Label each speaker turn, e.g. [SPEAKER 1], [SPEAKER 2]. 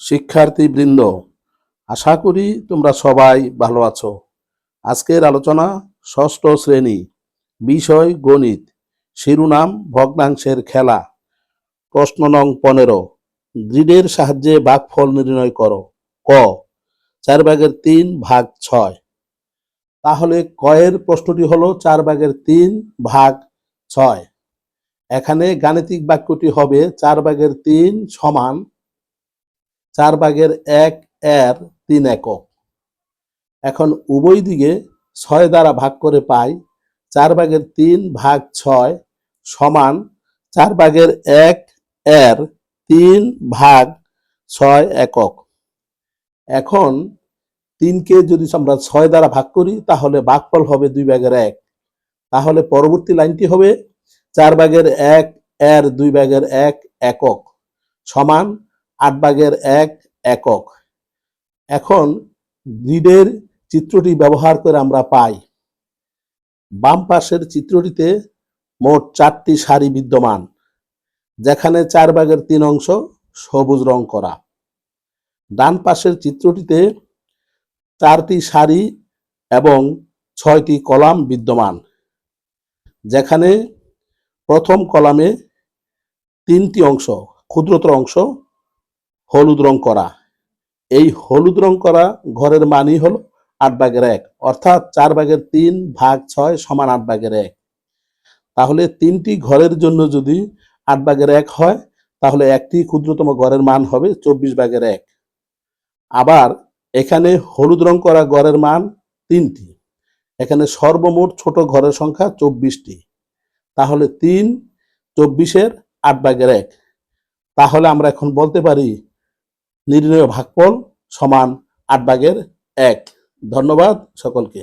[SPEAKER 1] শিক্ষার্থী বৃন্দ আশা করি তোমরা সবাই ভালো আছো। আজকের আলোচনা ষষ্ঠ শ্রেণি, বিষয় গণিত, শিরোনাম ভগ্নাংশের খেলা, প্রশ্ন নং পনেরো, গ্রিডের সাহায্যে ভাগফল নির্ণয় করো, ক, চার ভাগের তিন ভাগ ছয়। তাহলে কয়ের প্রশ্নটি হলো চার ভাগের তিন ভাগ ছয়। এখানে গাণিতিক বাক্যটি হবে চার ভাগের তিন সমান চার ভাগের এক, এর তিন একক। এখন উভয় দিকে ছয় দ্বারা ভাগ করে পাই, চার ভাগের তিন ভাগ ছয় সমান চার ভাগের এক, এর তিন ভাগ ছয় একক। এখন তিনকে যদি আমরা ছয় দ্বারা ভাগ করি, তাহলে ভাগফল হবে দুই ভাগের এক। তাহলে পরবর্তী লাইনটি হবে চার ভাগের এক, এর দুই ভাগের এক একক সমান আট ভাগের এক একক। এখন গ্রিডের চিত্রটি ব্যবহার করে আমরা পাই। বাম পাশের চিত্রটিতে মোট চারটি সারি বিদ্যমান, যেখানে চার ভাগের তিন অংশ সবুজ রং করা। ডান পাশের চিত্রটিতে চারটি সারি এবং ছয়টি কলাম বিদ্যমান, যেখানে প্রথম কলামে তিনটি অংশ, ক্ষুদ্রতর অংশ হলুদ রং করা। এই হলুদ রং করা ঘরের মানই হলো আট ভাগের এক। অর্থাৎ চার ভাগের তিন ভাগ ছয় সমান আট ভাগের এক। তাহলে তিনটি ঘরের জন্য যদি আট ভাগের এক হয়, তাহলে একটি ক্ষুদ্রতম ঘরের মান হবে চব্বিশ ভাগের এক। আবার এখানে হলুদ রং করা ঘরের মান তিনটি। এখানে সর্বমোট ছোট ঘরের সংখ্যা চব্বিশটি। তাহলে তিন, চব্বিশের আট ভাগের এক। তাহলে আমরা এখন বলতে পারি নির্ণয় ভাগফল সমান আট ভাগের এক। ধন্যবাদ সকলকে।